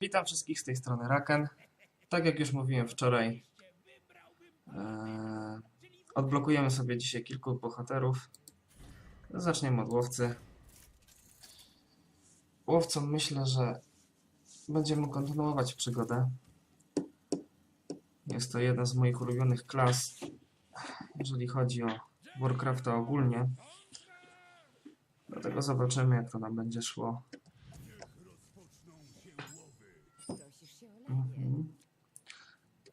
Witam wszystkich z tej strony Raken. Tak jak już mówiłem wczoraj, e, odblokujemy sobie dzisiaj kilku bohaterów. Zaczniemy od łowcy. Łowcą myślę, że będziemy kontynuować przygodę. Jest to jeden z moich ulubionych klas, jeżeli chodzi o Warcrafta ogólnie. Dlatego zobaczymy, jak to nam będzie szło. Mhm.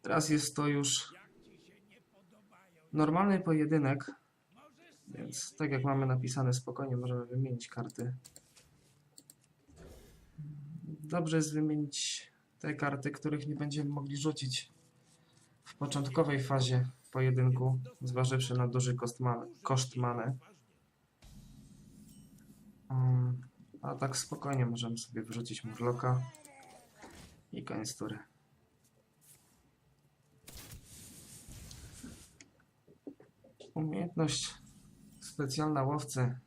Teraz jest to już normalny pojedynek, więc tak jak mamy napisane, spokojnie możemy wymienić karty. Dobrze jest wymienić te karty, których nie będziemy mogli rzucić w początkowej fazie pojedynku, zważywszy na duży koszt many. Koszt many. Um, a tak spokojnie możemy sobie wrzucić Murloka i koniec tury. Umiejętność specjalna łowcy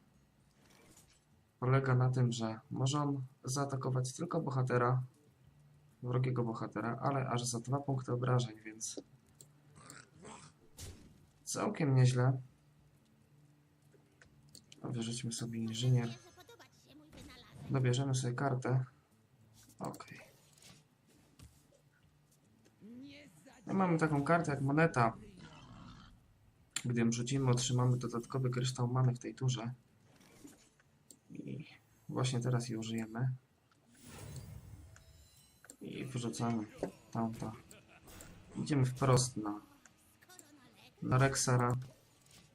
polega na tym, że może on zaatakować tylko bohatera, wrogiego bohatera, ale aż za dwa punkty obrażeń, więc całkiem nieźle. Wyrzućmy sobie inżynier. Dobierzemy sobie kartę. Okej. My mamy taką kartę jak moneta. Gdy ją rzucimy, otrzymamy dodatkowy kryształ many w tej turze. I właśnie teraz jej użyjemy. I wyrzucamy tamto. Idziemy wprost na, na Rexara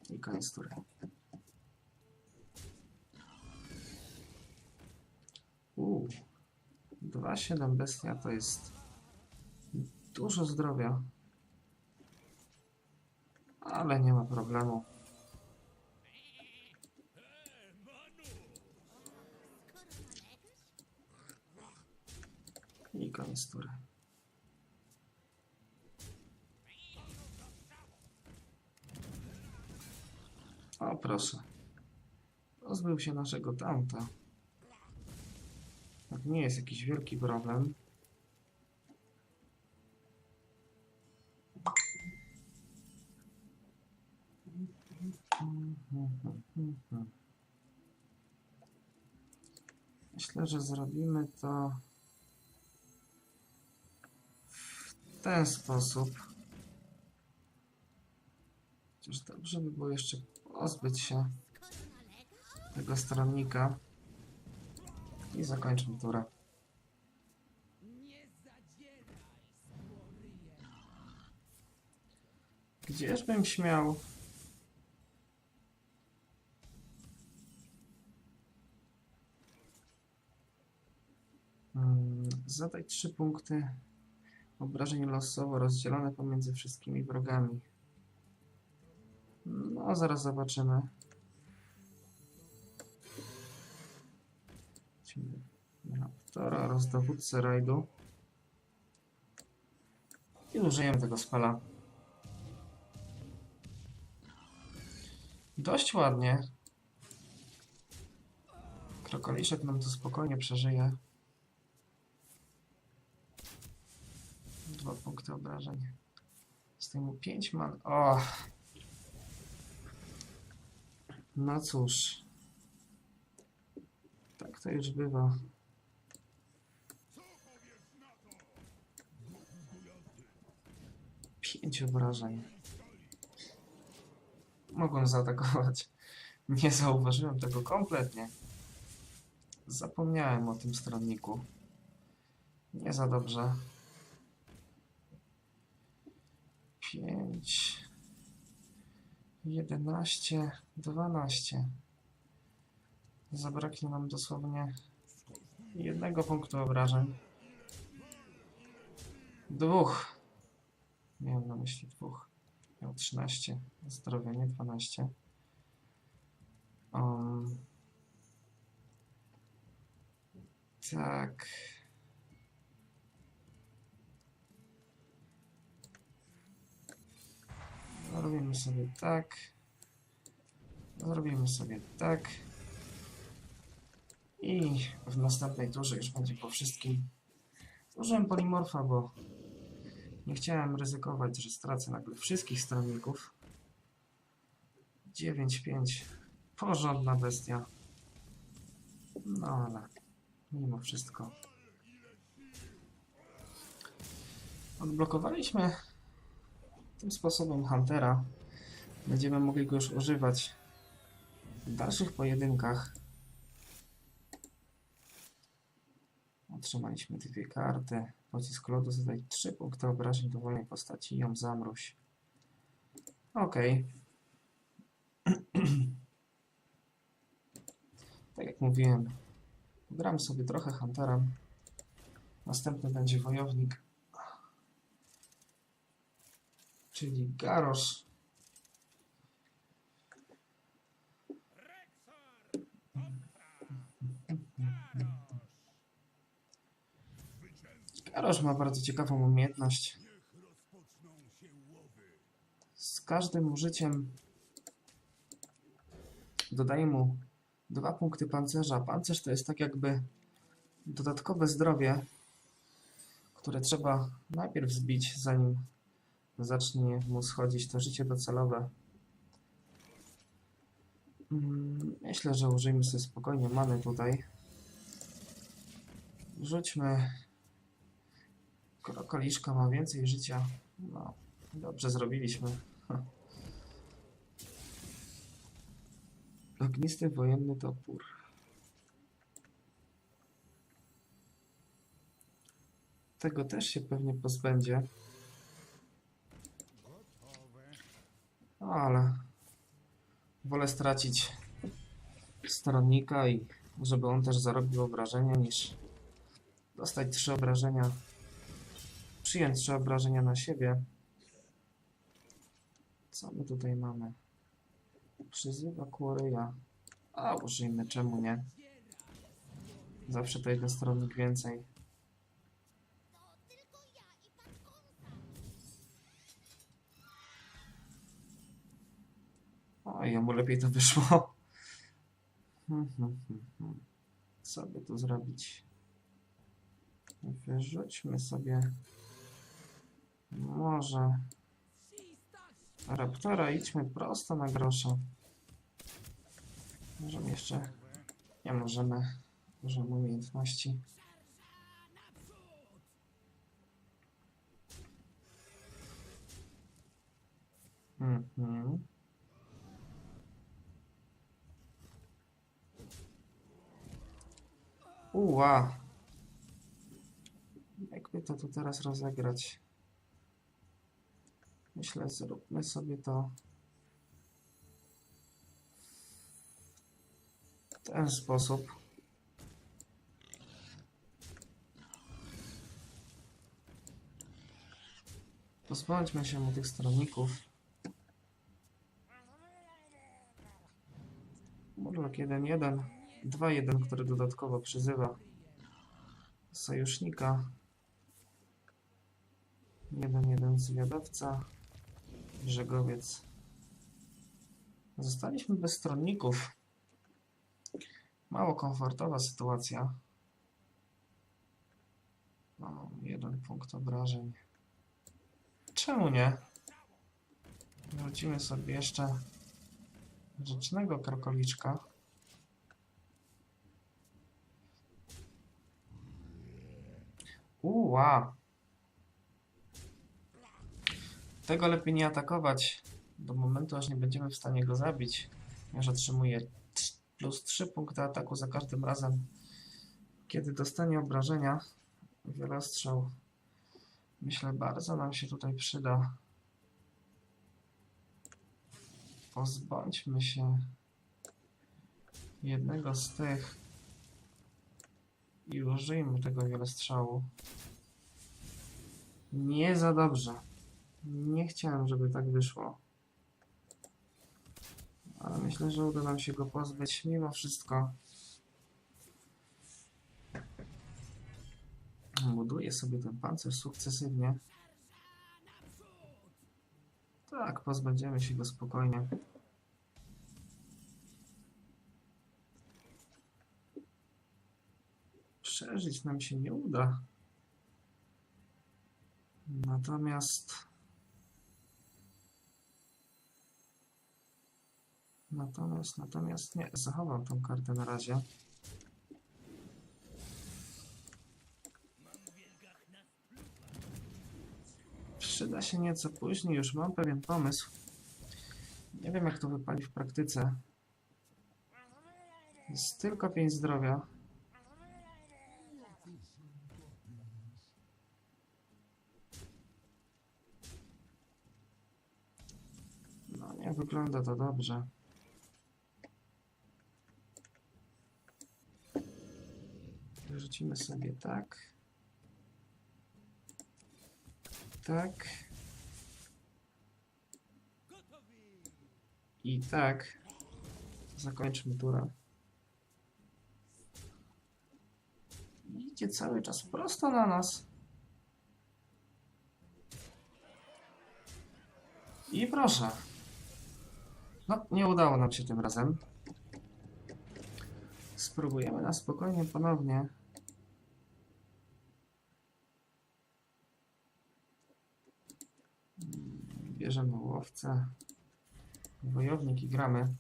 i koniec tury. Uuu. 2,7 bestia to jest dużo zdrowia. Ale nie ma problemu. I koniec tury. O proszę. Pozbył się naszego tamta. To nie jest jakiś wielki problem. Myślę, że zrobimy to w ten sposób. Chociaż dobrze by było jeszcze pozbyć się tego stronnika i zakończmy turę. Gdzieżbym śmiał Zadaj trzy punkty obrażeń losowo rozdzielone pomiędzy wszystkimi wrogami. No, zaraz zobaczymy. Raptora oraz dowódcę rajdu. I użyjemy tego spela. Dość ładnie. Krokoliszek nam to spokojnie przeżyje. Dwa punkty obrażeń. Zdejmu 5 man. O! No cóż. Tak to już bywa. Pięć obrażeń. Mogłem zaatakować. Nie zauważyłem tego kompletnie. Zapomniałem o tym stronniku. Nie za dobrze. 5, 11, 12. Zabraknie nam dosłownie jednego punktu obrażeń. Dwóch. Miałem na myśli dwóch. Miał 13 zdrowia, nie 12. Um, tak. Zrobimy sobie tak. Zrobimy sobie tak. I w następnej turze już będzie po wszystkim. Użyłem polimorfa, bo nie chciałem ryzykować, że stracę nagle wszystkich stronników. 9-5. Porządna bestia. No ale mimo wszystko. Odblokowaliśmy tym sposobem Huntera. Będziemy mogli go już używać w dalszych pojedynkach. Otrzymaliśmy dwie karty. Pocisk lodu zadaje 3 punkty obrażeń dowolnej postaci i ją zamroź. Okej. tak jak mówiłem, gram sobie trochę Hunterem. Następny będzie wojownik, czyli Garosz. Garosz ma bardzo ciekawą umiejętność. Z każdym użyciem dodaje mu dwa punkty pancerza. Pancerz to jest tak jakby dodatkowe zdrowie, które trzeba najpierw zbić, zanim zacznie mu schodzić to życie docelowe. Mm, Myślę, że użyjmy sobie spokojnie many tutaj. Rzućmy Krokoliszka ma więcej życia. No, dobrze zrobiliśmy. Ognisty wojenny topór. Tego też się pewnie pozbędzie. No, ale wolę stracić stronnika i żeby on też zarobił obrażenia niż dostać trzy obrażenia przyjąć trzy obrażenia na siebie. Co my tutaj mamy? Przyzywa Kłoryja. A, użyjmy, czemu nie? Zawsze to jeden stronnik więcej. O, jemu lepiej to wyszło. Hmm, hmm, hmm. Co by tu zrobić? Wyrzućmy sobie może Raptora idźmy prosto na grosza. Możemy jeszcze. Nie możemy. Możemy umiejętności. Mhm. Uła. Jakby to tu teraz rozegrać? Myślę, zróbmy sobie to w ten sposób. Pozbądźmy się mu tych stronników. Murloc 1-1, 2-1, który dodatkowo przyzywa sojusznika. 1-1 zwiadowca. Brzegowiec. Zostaliśmy bez stronników. Mało komfortowa sytuacja. No, jeden punkt obrażeń. Czemu nie? Wrócimy sobie jeszcze rzecznego krokoliczka. Uła! Tego lepiej nie atakować do momentu, aż nie będziemy w stanie go zabić. Ponieważ otrzymuje trz- plus 3 punkty ataku za każdym razem, kiedy dostanie obrażenia. Wielostrzał. Myślę, bardzo nam się tutaj przyda. Pozbądźmy się jednego z tych i użyjmy tego wielostrzału. Nie za dobrze. Nie chciałem, żeby tak wyszło. Ale myślę, że uda nam się go pozbyć mimo wszystko. Buduję sobie ten pancerz sukcesywnie. Tak, pozbędziemy się go spokojnie. Przeżyć nam się nie uda. Natomiast Natomiast, natomiast nie, zachowam tą kartę na razie. Przyda się nieco później, już mam pewien pomysł. Nie wiem jak to wypali w praktyce. Jest tylko 5 zdrowia. No nie wygląda to dobrze. Wyrzucimy sobie tak. Tak. I tak. Zakończmy turę. Idzie cały czas prosto na nas. I proszę. No, nie udało nam się tym razem. Spróbujemy na spokojnie ponownie. Bierzemy łowcę, wojownik i gramy.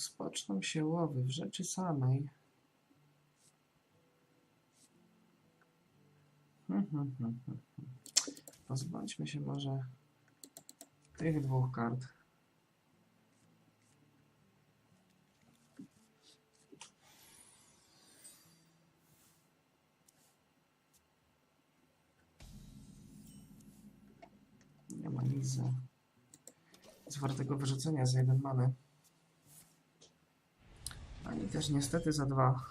Rozpoczną się łowy w rzeczy samej. Hmm, hmm, hmm. Pozbądźmy się może tych dwóch kart. Nie ma nic za z wartego wyrzucenia za jeden mamy. Też niestety za dwa.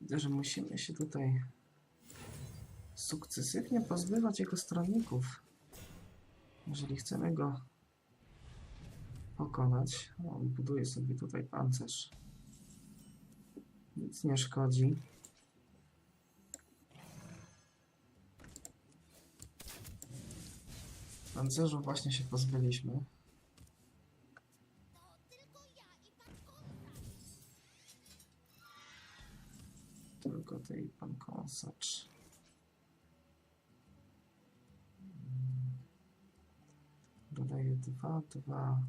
Widzę, że musimy się tutaj sukcesywnie pozbywać jego stronników. Jeżeli chcemy go pokonać, on buduje sobie tutaj pancerz. Nic nie szkodzi. Pancerzu właśnie się pozbyliśmy. Tylko tej pan kąsacz. Dodaję dwa, dwa.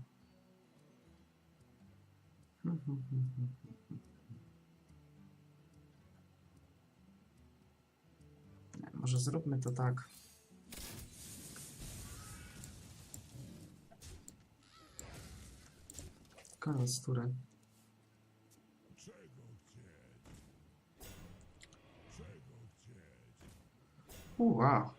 Nie, Może zróbmy to tak. Koniec. Uła.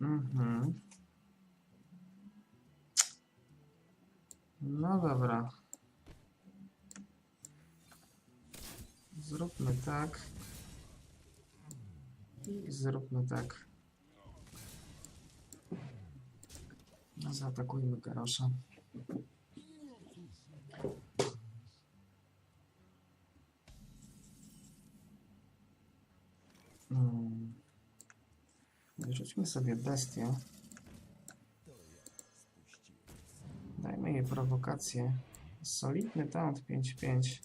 Mhm. No dobra. Zróbmy tak. I zróbmy tak. No, Zaatakujmy Garosza. Hmm. Wyrzućmy sobie bestię. Dajmy jej prowokację. Solidny taunt 5-5.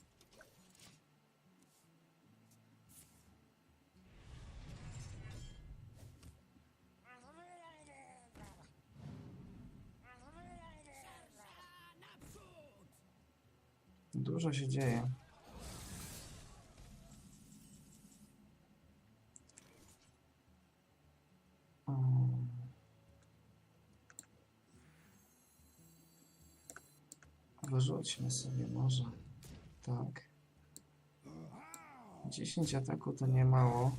Dużo się dzieje. Wyrzućmy sobie może. Tak. 10 ataku to nie mało.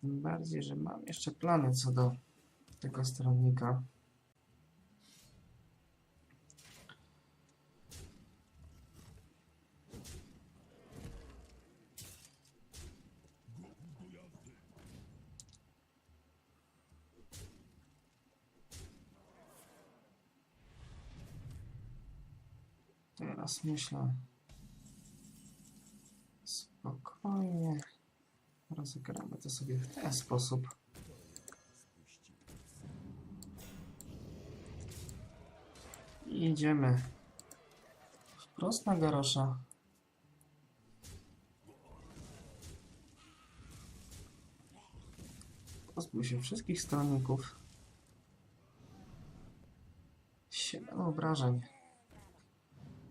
Tym bardziej, że mam jeszcze plany co do tego stronnika. Teraz myślę spokojnie. Rozegramy to sobie w ten sposób. I idziemy wprost na garosza. Pozbył się wszystkich stronników. Siedem obrażeń.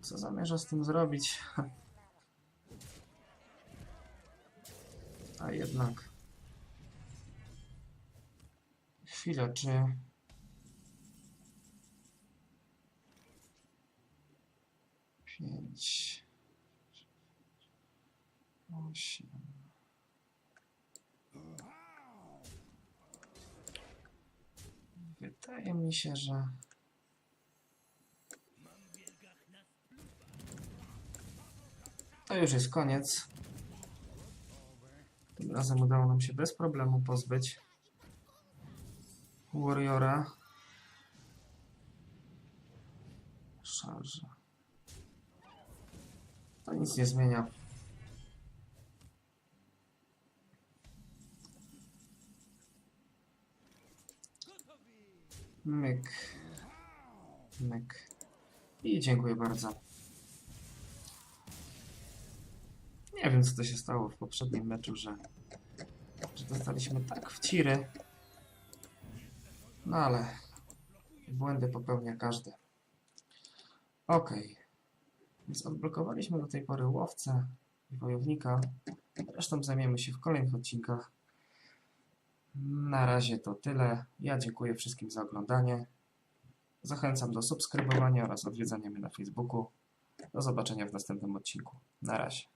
Co zamierza z tym zrobić? A jednak. Chwila, czy. Pięć. Osiem. Wydaje mi się, że. To już jest koniec. Tym razem udało nam się bez problemu pozbyć Warriora. Szarża. To nic nie zmienia. Myk. Myk. I dziękuję bardzo. Nie wiem, co to się stało w poprzednim meczu, że, że dostaliśmy tak w ciry. No ale błędy popełnia każdy. Ok. Więc odblokowaliśmy do tej pory łowcę i wojownika. Zresztą zajmiemy się w kolejnych odcinkach. Na razie to tyle. Ja dziękuję wszystkim za oglądanie. Zachęcam do subskrybowania oraz odwiedzania mnie na Facebooku. Do zobaczenia w następnym odcinku. Na razie.